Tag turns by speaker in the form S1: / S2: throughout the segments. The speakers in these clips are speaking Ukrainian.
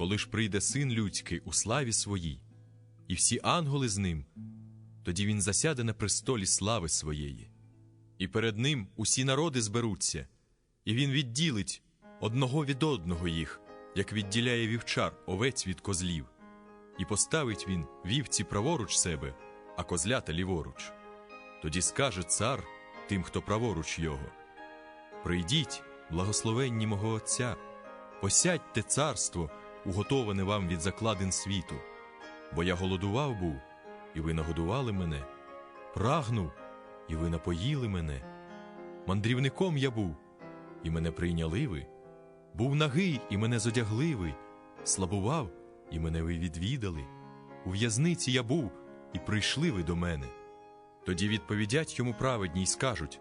S1: коли ж прийде син людський у славі своїй, і всі ангели з ним, тоді він засяде на престолі слави своєї, і перед ним усі народи зберуться, і він відділить одного від одного їх, як відділяє вівчар овець від козлів, і поставить він вівці праворуч себе, а козлята ліворуч. Тоді скаже цар тим, хто праворуч його. Прийдіть, благословенні мого Отця, посядьте царство, уготоване вам від закладин світу, бо я голодував був, і ви нагодували мене, прагнув, і ви напоїли мене. Мандрівником я був, і мене прийняли ви, був нагий, і мене зодягли ви, слабував, і мене ви відвідали. У в'язниці я був, і прийшли ви до мене. Тоді відповідять йому праведні й скажуть: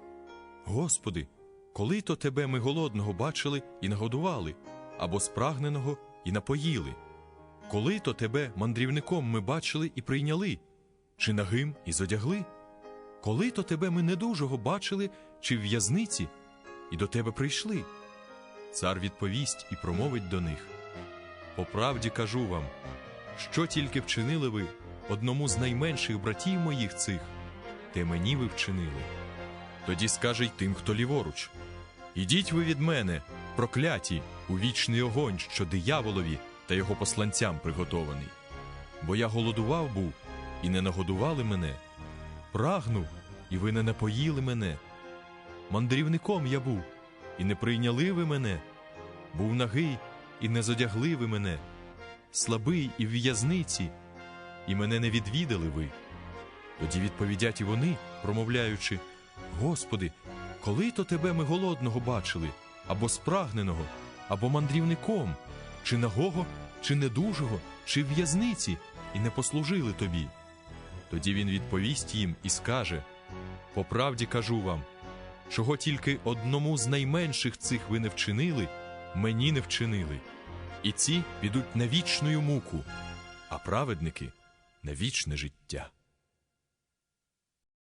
S1: Господи, коли то тебе ми голодного бачили і нагодували, або спрагненого і напоїли? Коли то тебе мандрівником ми бачили і прийняли, чи нагим і зодягли? Коли то тебе ми недужого бачили, чи в в'язниці, і до тебе прийшли? Цар відповість і промовить до них: По правді кажу вам, що тільки вчинили ви одному з найменших братів моїх цих, те мені ви вчинили. Тоді скаже й тим, хто ліворуч: Ідіть ви від мене, прокляті, у вічний огонь, що дияволові та його посланцям приготований. Бо я голодував був, і не нагодували мене, прагнув, і ви не напоїли мене. Мандрівником я був, і не прийняли ви мене, був нагий, і не зодягли ви мене, слабий і в в'язниці, і мене не відвідали ви. Тоді відповідять і вони, промовляючи: Господи, коли то тебе ми голодного бачили, або спрагненого, або мандрівником, чи нагого, чи недужого, чи в'язниці, і не послужили тобі. Тоді він відповість їм і скаже: По правді кажу вам, чого тільки одному з найменших цих ви не вчинили, мені не вчинили, і ці підуть на вічну муку, а праведники на вічне життя.